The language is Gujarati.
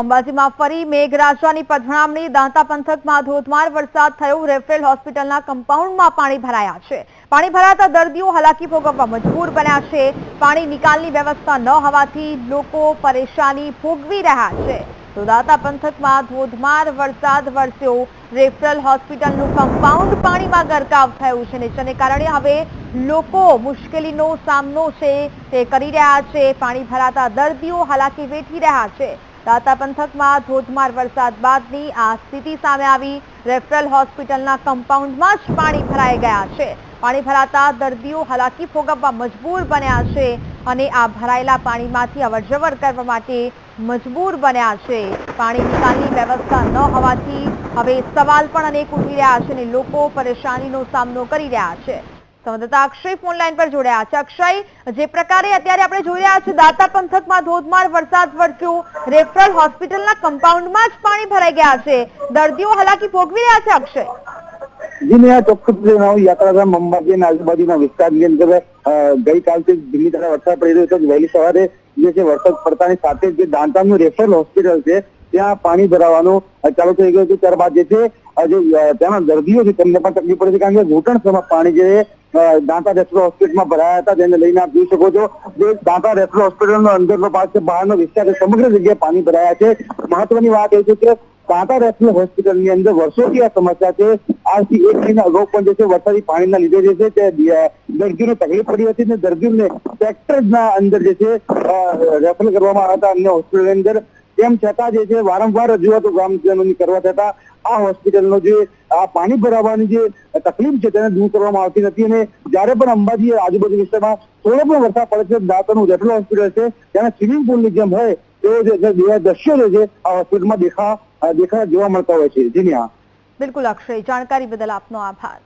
અંબાજીમાં ફરી મેઘરાજાની પધરામણી દાંતા પંથકમાં ધોધમાર વરસાદ થયો રેફરેલ હોસ્પિટલના કમ્પાઉન્ડમાં પાણી ભરાયા છે. પાણી ભરાતા દર્દીઓ હલાકી ભોગવવા મજબૂર બન્યા છે. પાણી નિકાલની વ્યવસ્થા ન હોવાથી લોકો પરેશાની ભોગવી રહ્યા છે. તો દાંતા પંથકમાં ધોધમાર વરસાદ વરસ્યો. રેફરલ હોસ્પિટલનું કમ્પાઉન્ડ પાણીમાં ગરકાવ થયું છે ને જેને કારણે હવે લોકો મુશ્કેલીનો સામનો છે તે કરી રહ્યા છે. પાણી ભરાતા દર્દીઓ હાલાકી વેઠી રહ્યા છે. દાતા પંથકમાં ધોધમાર વરસાદ બાદની આ સ્થિતિ સામે આવી. રેફરલ હોસ્પિટલના કમ્પાઉન્ડમાં જ પાણી ભરાઈ ગયા છે. પાણી ભરાતા દર્દીઓ હાલાકી ભોગવવા મજબૂર બન્યા છે અને આ ભરાયેલા પાણીમાંથી અવરજવર કરવા માટે મજબૂર બન્યા છે. પાણી નિકાલની વ્યવસ્થા ન હોવાથી હવે સવાલ પણ અનેક ઉઠી રહ્યા છે અને લોકો પરેશાનીનો સામનો કરી રહ્યા છે. સંવાદદાતા અક્ષય ફોન લાઈન પર જોડાયા છે. અક્ષય, જે પ્રકારે અત્યારે આપણે જોઈ રહ્યા છીએ, દાતા પંથકમાં ધોધમાર વરસાદ વરસ્યો. રેફરલ હોસ્પિટલના કમ્પાઉન્ડમાં જ પાણી ભરાઈ ગયા છે. દર્દીઓ હાલાકી ભોગવી રહ્યા છે, અક્ષય? જી, મેં આ ચોક્કસ જણાવું યાત્રાધામ અંબાજી આજુબાજુના વિસ્તારની અંદર ગઈકાલથી ધીમી ધારે વરસાદ પડી રહ્યો છે. વહેલી સવારે જે છે વરસાદ પડતાની સાથે જે દાંતાનું રેફરલ હોસ્પિટલ છે, ત્યાં પાણી ભરાવાનું ચાલુ થઈ ગયું છે. ત્યારબાદ જે છે જે ત્યાંના દર્દીઓ છે, તેમને પણ તકલીફ પડે છે. કારણ કે ઘૂંટણસમાં પાણી જે દાંતા રેફરલ હોસ્પિટલમાં ભરાયા હતા, જેને લઈને આપ જોઈ શકો છો. જે દાંતા રેફરલ હોસ્પિટલનો અંદરનો ભાગ છે, બહારનો વિસ્તાર સમગ્ર જગ્યાએ પાણી ભરાયા છે. મહત્વની વાત એ છે કે દાંતા રેફરલ હોસ્પિટલની અંદર વર્ષોથી આ સમસ્યા છે. આજથી એક મહિના અગાઉ પણ જે છે, વરસાદી પાણીના લીધે જે છે તે દર્દીઓને તકલીફ પડી હતી અને દર્દીઓને ટ્રેક્ટરના અંદર જે છે રેફર કરવામાં આવ્યા હતા અન્ય હોસ્પિટલની અંદર. તેમ છતાં જે છે, વારંવાર રજૂઆતો ગ્રામજનોની કરવા છતાં આ હોસ્પિટલનો જે, આ પાણી ભરાવાની જે તકલીફ છે તેને દૂર કરવામાં આવતી નથી અને જ્યારે પણ અંબાજી આજુબાજુ વિસ્તારમાં થોડો પણ વરસાદ પડે છે, દાંતનું જેટલું હોસ્પિટલ છે ત્યાં સ્વિમિંગ પુલની જેમ હોય તેવો જે દ્રશ્યો જે છે, આ હોસ્પિટલમાં દેખા દેખા જોવા મળતા હોય છે. જીની બિલકુલ અક્ષય, જાણકારી બદલ આપનો આભાર.